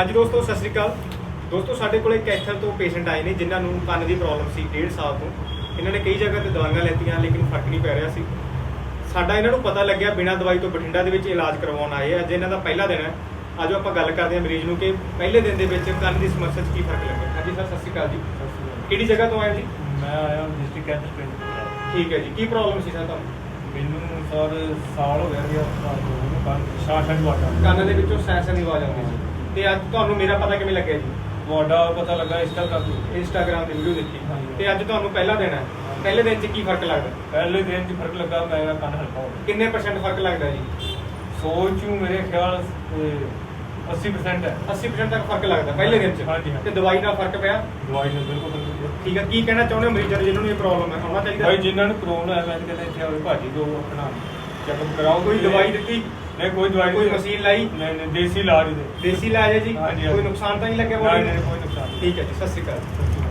ਹਾਂਜੀ ਦੋਸਤੋ ਸਤਿ ਸ਼੍ਰੀ ਅਕਾਲ। ਦੋਸਤੋ ਸਾਡੇ ਕੋਲੇ ਕੈਥਲ ਤੋਂ ਪੇਸ਼ੈਂਟ ਆਏ ਨੇ ਜਿਨ੍ਹਾਂ ਨੂੰ ਕੰਨ ਦੀ ਪ੍ਰੋਬਲਮ ਸੀ 1.5 ਸਾਲ ਤੋਂ। ਇਹਨਾਂ ਨੇ ਕਈ ਜਗ੍ਹਾ ਤੇ ਦਵਾਈਆਂ ਲੈਤੀਆਂ ਲੇਕਿਨ ਫ਼ਰਕ ਨਹੀਂ ਪੈ ਰਿਹਾ ਸੀ। ਸਾਡਾ ਇਹਨਾਂ ਨੂੰ ਪਤਾ ਲੱਗਿਆ ਬਿਨਾਂ ਦਵਾਈ ਤੋਂ ਬਠਿੰਡਾ ਦੇ ਵਿੱਚ ਇਲਾਜ ਕਰਵਾਉਣ ਆਏ ਆ। ਅੱਜ ਇਹਨਾਂ ਦਾ ਪਹਿਲਾ ਦਿਨ ਹੈ। ਆਜੋ ਆਪਾਂ ਗੱਲ ਕਰਦੇ ਹਾਂ ਮਰੀਜ਼ ਨੂੰ ਕਿ ਪਹਿਲੇ ਦਿਨ ਦੇ ਵਿੱਚ ਕੰਨ ਦੀ ਸਮੱਸਿਆ 'ਚ ਕੀ ਫ਼ਰਕ ਲੱਗਿਆ। ਹਾਂਜੀ ਸਰ ਸਤਿ ਸ਼੍ਰੀ ਅਕਾਲ ਜੀ। ਕਿਹੜੀ ਜਗ੍ਹਾ ਤੋਂ ਆਏ ਜੀ? ਮੈਂ ਆਇਆ ਡਿਸਟ੍ਰਿਕਟ ਕੈਂਪ ਪਿੰਡ ਤੋਂ। ਠੀਕ ਹੈ ਜੀ। ਕੀ ਪ੍ਰੋਬਲਮ ਸੀ ਸਰ ਤੁਹਾਨੂੰ? ਮੈਨੂੰ ਸਰ ਸਾਲ ਹੋ ਗਿਆ ਜੀ ਕੰਨ ਦੇ ਵਿੱਚੋਂ ਸੈਂ ਸੈਂ ਦੀ ਆਵਾਜ਼ ਆਉਂਦੀ ਸੀ। ਤੇ ਅੱਜ ਤੁਹਾਨੂੰ ਮੇਰਾ ਪਤਾ ਕਿਵੇਂ ਲੱਗਿਆ ਜੀ? ਤੁਹਾਡਾ ਪਤਾ ਲੱਗਾ ਇੰਸਟਾਗ੍ਰਾਮ ਤੇ ਇੰਸਟਾਗ੍ਰam ਤੇ ਵੀਡੀਓ ਦੇਖੀ। ਤੇ ਅੱਜ ਤੁਹਾਨੂੰ ਪਹਿਲਾ ਦਿਨ ਹੈ। ਪਹਿਲੇ ਦਿਨ 'ਚ ਕੀ ਫ਼ਰਕ ਲੱਗਦਾ? ਪਹਿਲੇ ਦਿਨ 'ਚ ਫ਼ਰਕ ਲੱਗਾ ਮੇਰਾ ਕੰਨ ਹਲਕਾ ਹੋ ਗਿਆ। ਕਿੰਨੇ ਪਰਸੈਂਟ ਫ਼ਰਕ ਲੱਗਦਾ ਜੀ? ਸੋਚੂ ਮੇਰੇ ਖਿਆਲ ਤੇ 80% ਹੈ। 80% ਤੱਕ ਫ਼ਰਕ ਲੱਗਦਾ ਪਹਿਲੇ ਦਿਨ 'ਚ? ਹਾਂਜੀ। ਤੇ ਦਵਾਈ ਨਾਲ ਫ਼ਰਕ ਪਿਆ? ਦਵਾਈ ਨਾਲ ਬਿਲਕੁਲ ਬਿਲਕੁਲ ਠੀਕ ਹੈ। ਕੀ ਕਹਿਣਾ ਚਾਹੁੰਦੇ ਹੋ ਮਰੀਜ਼ਾਂ ਨੂੰ ਜਿਨ੍ਹਾਂ ਨੂੰ ਇਹ ਪ੍ਰੋਬਲਮ ਹੈ? ਆਉਣਾ ਚਾਹੀਦਾ? ਭਾਈ ਜਿਨ੍ਹਾਂ ਨੂੰ ਪ੍ਰੋਬਲਮ ਹੈ ਮੈਂ ਤਾਂ ਕਹਿੰਦਾ ਇੱਥੇ ਆਓ ਭਾਜੀ ਤੋਂ ਆਪਣਾ ਚੈੱਕਅਪ ਕਰਾਓ। ਕੋਈ ਦਵਾਈ ਦਿੱਤੀ? ਨਹੀਂ ਕੋਈ ਦਵਾਈ ਕੋਈ। ਮਸ਼ੀਨ ਲਾਈ ਨਹੀਂ ਨਹੀਂ ਦੇਸੀ ਇਲਾਜ ਦੇ ਦੇਸੀ ਇਲਾਜ ਹੈ ਜੀ ਹਾਂਜੀ, ਕੋਈ। ਨੁਕਸਾਨ ਤਾਂ ਨਹੀਂ ਲੱਗਿਆ body ਨਹੀਂ? ਕੋਈ ਨੁਕਸਾਨ ਨਹੀਂ ਠੀਕ ਹੈ ਜੀ ਸਤਿ ਸ਼੍ਰੀ ਅਕਾਲ